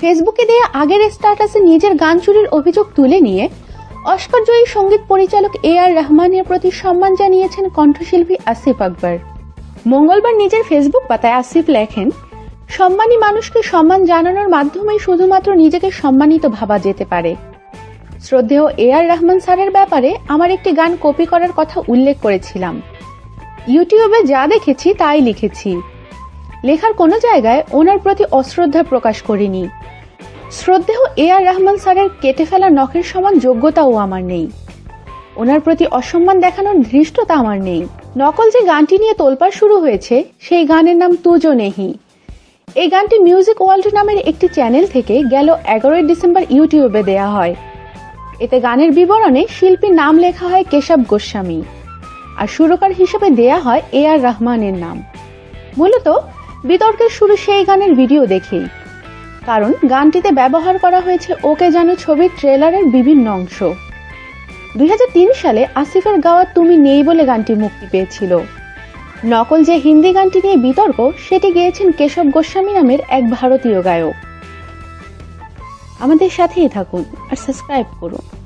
ফেসবুকে দেয়া আগের স্ট্যাটাসে নিজের গান চুরির অভিযোগ তুলে নিয়ে অস্কারজয়ী সংগীত পরিচালক এ আর রহমানের প্রতি সম্মান জানিয়েছেন কণ্ঠশিল্পী আসিফ আকবর। মঙ্গলবার নিজের ফেসবুক পাতায় আসিফ লেখেন, সম্মানী মানুষকে সম্মান জানানোর মাধ্যমেই শুধুমাত্র নিজেকে সম্মানিত ভাবা যেতে পারে। শ্রদ্ধেয় এ আর রহমান স্যারের ব্যাপারে আমার একটি গান কপি করার কথা উল্লেখ করেছিলাম। ইউটিউবে যা দেখেছি তাই লিখেছি। লেখার কোনো জায়গায় ওনার প্রতি অশ্রদ্ধা প্রকাশ করিনি। শ্রদ্ধেহ এ আর রহমান স্যারের কেটে ফেলা নখের সমান যোগ্যতাও আমার নেই। ওনার প্রতি অসম্মান দেখানোর ধৃষ্টতা আমার নেই। নকল যে গানটি নিয়ে তোলপাড় শুরু হয়েছে, সেই গানের নাম তুজো নেহি। এই গানটি মিউজিক ওয়ার্ল্ড নামের একটি চ্যানেল থেকে গেল এগারোই ডিসেম্বর ইউটিউবে দেয়া হয়। এতে গানের বিবরণে শিল্পীর নাম লেখা হয় কেশব গোস্বামী। আর সুরকার হিসেবে দেয়া হয় এ আর রহমানের নাম। মূলত বিতর্কের শুরু সেই গানের ভিডিও দেখেই। কারণ গানটিতে ব্যবহার করা হয়েছে ওকে যেন ছবির ট্রেলারের বিভিন্ন অংশ। দুই হাজার তিন সালে আসিফের গাওয়া তুমি নেই বলে গানটি মুক্তি পেয়েছিল। নকল যে হিন্দি গানটি নিয়ে বিতর্ক, সেটি গেয়েছেন কেশব গোস্বামী নামের এক ভারতীয় গায়ক। আমাদের সাথেই থাকুন আর সাবস্ক্রাইব করুন।